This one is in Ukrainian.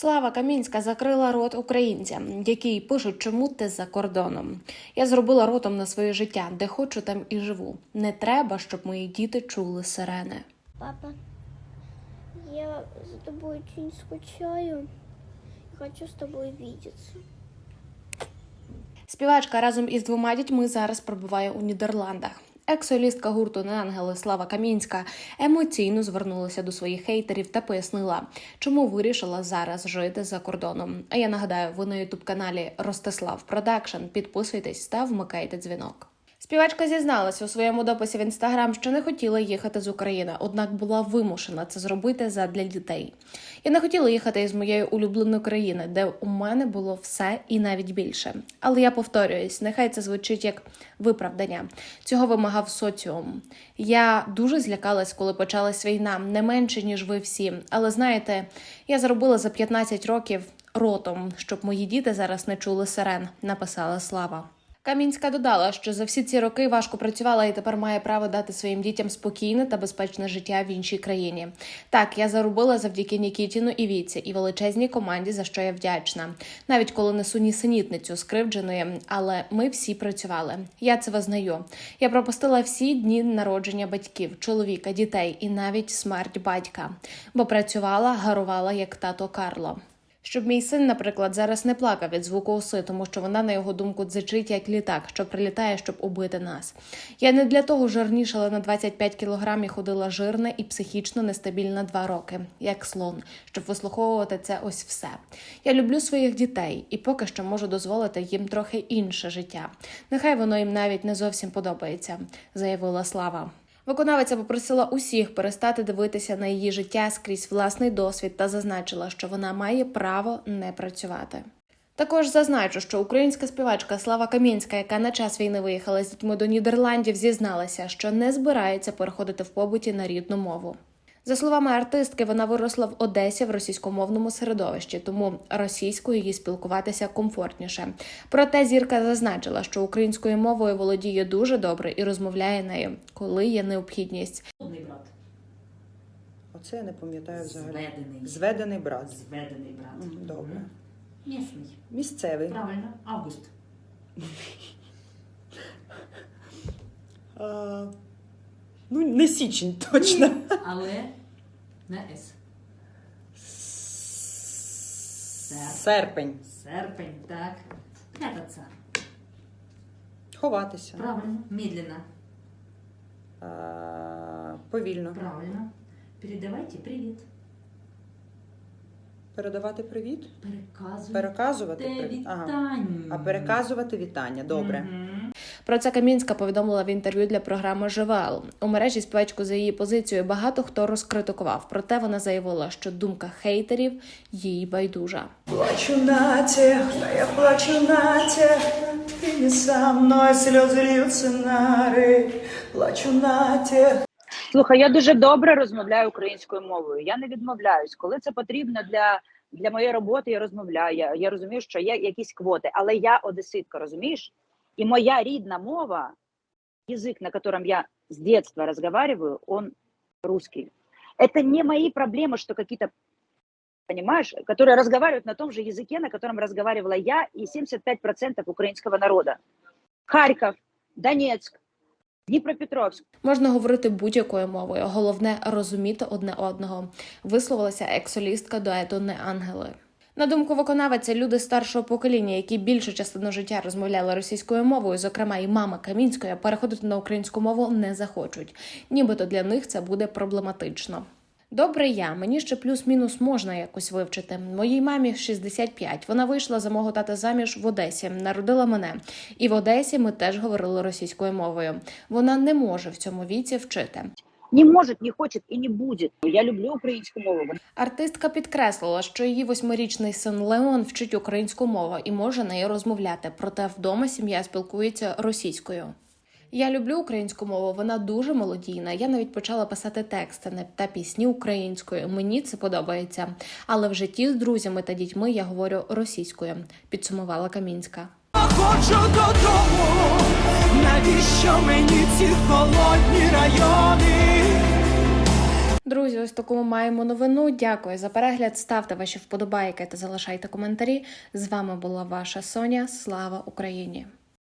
Слава Камінська закрила рот українцям, які пишуть, чому ти за кордоном. Я зробила ротом на своє життя, де хочу, там і живу. Не треба, щоб мої діти чули сирени. Папа, я за тобой очень скучаю. Хочу с тобой видеться. Співачка разом із двома дітьми зараз перебуває у Нідерландах. Екс-солістка гурту «Неангели» Слава Камінська емоційно звернулася до своїх хейтерів та пояснила, чому вирішила зараз жити за кордоном. А я нагадаю, ви на ютуб каналі Ростислав Продакшн. Підписуйтесь та вмикайте дзвінок. Співачка зізналась у своєму дописі в інстаграм, що не хотіла їхати з України, однак була вимушена це зробити задля дітей. Я не хотіла їхати із моєї улюбленої країни, де у мене було все і навіть більше. Але я повторююсь, нехай це звучить як виправдання. Цього вимагав соціум. Я дуже злякалась, коли почалась війна, не менше ніж ви всі. Але знаєте, я зробила за 15 років ротом, щоб мої діти зараз не чули сирен. Написала Слава. Камінська додала, що за всі ці роки важко працювала і тепер має право дати своїм дітям спокійне та безпечне життя в іншій країні. Так, я заробила завдяки Нікітіну і Віці і величезній команді, за що я вдячна. Навіть коли несу нісенітницю скривдженої, але ми всі працювали. Я це визнаю. Я пропустила всі дні народження батьків, чоловіка, дітей і навіть смерть батька, бо працювала, гарувала як тато Карло. Щоб мій син, наприклад, зараз не плакав від звуку оси, тому що вона, на його думку, дзичить як літак, що прилітає, щоб убити нас. Я не для того жирнішала на 25 кілограм і ходила жирна і психічно нестабільна два роки, як слон, щоб вислуховувати це ось все. Я люблю своїх дітей і поки що можу дозволити їм трохи інше життя. Нехай воно їм навіть не зовсім подобається, заявила Слава. Виконавиця попросила усіх перестати дивитися на її життя скрізь власний досвід та зазначила, що вона має право не працювати. Також зазначу, що українська співачка Слава Камінська, яка на час війни виїхала з дітьми до Нідерландів, зізналася, що не збирається переходити в побуті на рідну мову. За словами артистки, вона виросла в Одесі в російськомовному середовищі, тому російською їй спілкуватися комфортніше. Проте зірка зазначила, що українською мовою володіє дуже добре і розмовляє нею, коли є необхідність. Зведений брат. Оце я не пам'ятаю взагалі. Зведений. Зведений брат. Зведений брат. Добре. Місний. Місцевий. Правильно. Август. А, ну, не січень точно. Але на С. Серп. Серпень. Серпень, так. Прятаться. Ховатися. Правильно. Медленно. Повільно. Правильно. Передавайте привіт. Передавати привіт. Переказуйте Переказувати привіт. вітання. А переказувати вітання. Добре. Мгм. Про це Камінська повідомила в інтерв'ю для програми ЖВЛ. У мережі співачку за її позицією багато хто розкритикував. Проте вона заявила, що думка хейтерів їй байдужа. Плачу на тех, да я плачу на тех, ты не со мной, слезы льются на ры. Плачу на тех, Слухай, я дуже добре розмовляю українською мовою. Я не відмовляюсь. Коли це потрібно для, для моєї роботи, я розмовляю. Я, я розумію, що є якісь квоти, але я одеситка, розумієш? І моя рідна мова, язик, на котором я с детства разговариваю, он русский. Это не мои проблемы, что какие-то, понимаешь, которые разговаривают на том же языке, на котором разговаривала я и 75% украинского народа. Харьков, Донецк, Дніпропетровськ. Можна говорити будь-якою мовою, головне розуміти одне одного. Висловилася ексолістка дуету «Не ангели. На думку виконавиця, люди старшого покоління, які більшу частину життя розмовляли російською мовою, зокрема і мама Камінської, переходити на українську мову не захочуть. Нібито для них це буде проблематично. Добре, я мені ще плюс-мінус можна якось вивчити. Моїй мамі 65. Вона вийшла за мого тата заміж в Одесі, народила мене. І в Одесі ми теж говорили російською мовою. Вона не може в цьому віці вчити. Не может, не хочет и не будет. Я люблю українську мову. Артистка підкреслила, що її восьмирічний син Леон вчить українську мову і може нею розмовляти. Проте вдома сім'я спілкується російською. Я люблю українську мову, вона дуже мелодійна. Я навіть почала писати тексти не- та пісні українською. Мені це подобається. Але в житті з друзями та дітьми я говорю російською, підсумувала Камінська. хочу додому. Навіщо мені ці холодні райони? Друзі, ось таку ми маємо новину. Дякую за перегляд. Ставте ваші вподобайки та залишайте коментарі. З вами була ваша Соня. Слава Україні!